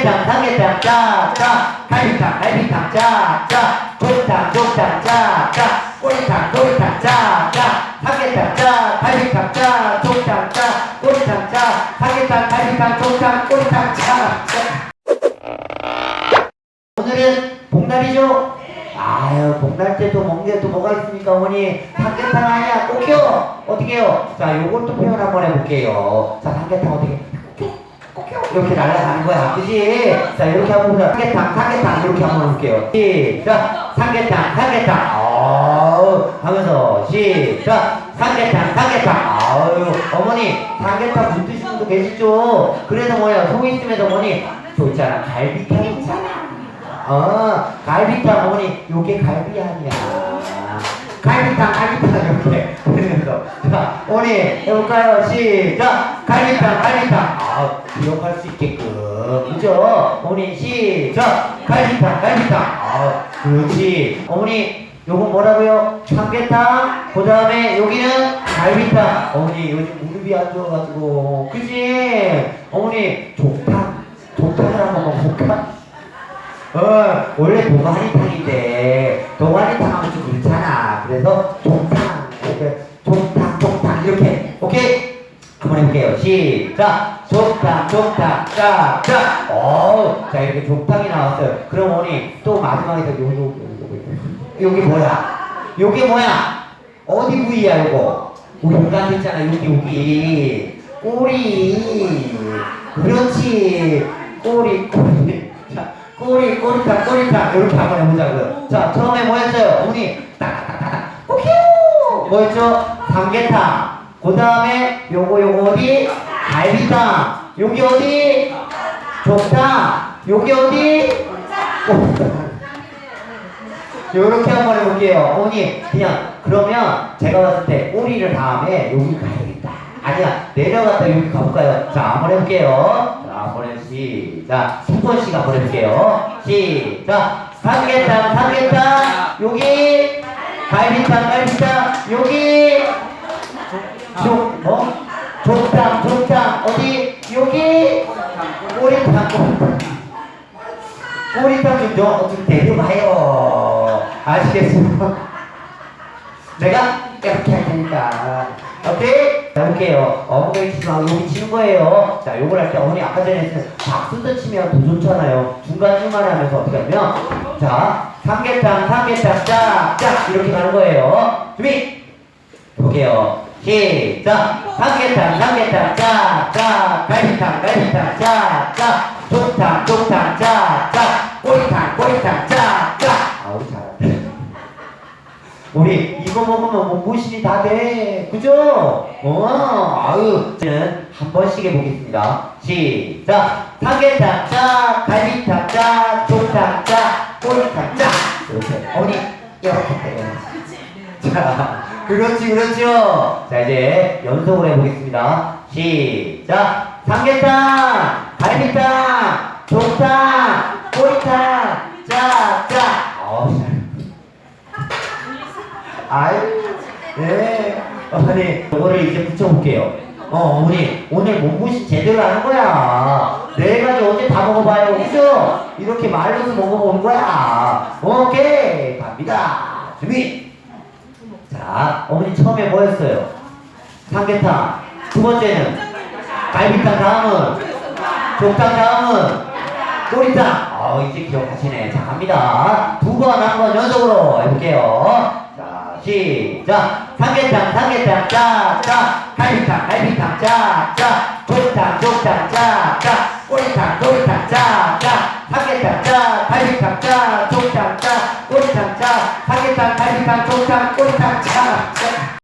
삼계탕 삼계탕 짜짜 갈비탕 갈비탕 짜짜 조탕 조탕 짜짜 꼬리탕 꼬리탕 짜짜 삼계탕 짜 갈비탕 짜 조탕 짜 꼬리탕 짜 삼계탕 갈비탕 조탕 꼬리탕 짜 오늘은 복날이죠? 아유 복날 때도 먹는 게 또 뭐가 있습니까 어머니? 삼계탕 아니야. 꼭요. 어떻게 해요? 자 요것도 표현 한번 해볼게요. 자 삼계탕 어떻게 이렇게 날아가는 거야. 그지? 자 이렇게 한번 보자 삼계탕 삼계탕 이렇게 한번 해볼게요. 시작! 삼계탕 삼계탕. 아우 하면서 시작! 삼계탕 삼계탕. 아유 어머니 삼계탕 못 드시는 분도 계시죠? 그래서 뭐야 속에 있으면서 어머니 저 있잖아. 갈비탕 있잖아. 어, 갈비탕 어머니 요게 갈비 아니야. 갈비탕 갈비탕 이렇게 그러면서. 자 어머니 해볼까요? 시작. 갈비탕 갈비탕. 아 기억할 수 있게끔. 그죠? 어머니 시작. 갈비탕 갈비탕. 아 그렇지. 어머니 요거 뭐라고요? 삼계탕? 그 다음에 여기는 갈비탕. 어머니 요즘 무릎이 안 좋아가지고. 그지? 어머니 족탕. 족탕을 한번 먹어볼까? 어, 원래 동아리탕인데 동아리탕 하면 좀 그렇잖 볼게요. 시작. 종탕, 종탕, 자, 자. 어, 자 이렇게 종탕이 나왔어요. 그럼 어머니 또 마지막에 요, 요, 요, 요, 여기 뭐야? 요게 뭐야? 어디 부위야 요거? 인간 있잖아 여기 여기 꼬리. 그렇지. 꼬리, 꼬리. 자. 꼬리 꼬리탕 꼬리탕 이렇게 한번 해보자고요 자 처음에 뭐였어요? 어머니 따다다다다 꼬큐 뭐였죠? 삼계탕 그 다음에 요거 요거 어디? 갈비탕. 여기 어디? 족탕 여기 어디? 요렇게 한번 해볼게요. 어머니 그냥 그러면 제가 봤을 때 꼬리를 다음에 여기 가야겠다. 아니야 내려갔다 여기 가볼까요? 자 한번 해볼게요. 자 한번 해 시작. 3번씩 한번 해볼게요. 시작. 삼계탕 삼계탕 여기 갈비탕 갈비탕. 여기 족 뭐? 족탕 족탕 어디? 여기? 꼬리탕 꼬리탕 꼬리탕 좀좀 어떻게 데려가요? 아시겠어요? 내가 이렇게 할 테니까. 오케이? 자 볼게요. 어머니 말고 여기 치는 거예요. 자 요걸 할 때 어머니 아까 전에 박수도 치면 더 좋잖아요. 중간 중간에 하면서 어떻게 하면 자 삼계탕 삼계탕 짝 짝 이렇게 가는 거예요. 준비? 볼게요 시작 삼계탕 삼계탕 짝짝 갈비탕 갈비탕 짝짝 족탕 족탕 짝짝 꼬리탕 꼬리탕 짝짝 아우 잘한다 우리 이거 먹으면 몸보신이 다 돼. 그죠? 어, 아유. 저는 한 번씩 해보겠습니다. 시작. 삼계탕 짜, 갈비탕 짜, 족탕 짜, 꼬리탕 짜. 이렇게. 어머니, 이렇게. 자, 그렇지, 그렇죠. 자, 이제 연속으로 해보겠습니다. 시작. 삼계탕, 갈비탕, 족탕, 꼬리탕, 짜, 짜. 잘. 아유, 네. 어머니, 이거를 이제 붙여볼게요. 어, 어머니, 오늘 몸보신 제대로 하는 거야. 네 가지 어제 다 먹어봐요. 그죠? 이렇게 말려서 먹어보는 거야. 오케이. 갑니다. 준비. 자, 어머니 처음에 뭐였어요? 삼계탕. 두 번째는 갈비탕 다음은 족탕 다음은 꼬리탕. 어, 이제 기억하시네. 자, 갑니다. 두 번, 한 번 연속으로 해볼게요. 자, 시작. 삼계탕, 삼계탕, 짜, 짜. 갈비탕, 갈비탕, 짜, 짜. 족탕, 족탕, 짜, 짜. 꼬리탕, 꼬리탕, 짜, 짜. 갈비탕, 짜, 족탕, 짜. 꼬리탕, 짜. 삼계탕, 갈비탕, 족탕, 꼬리탕, 짜. 짜.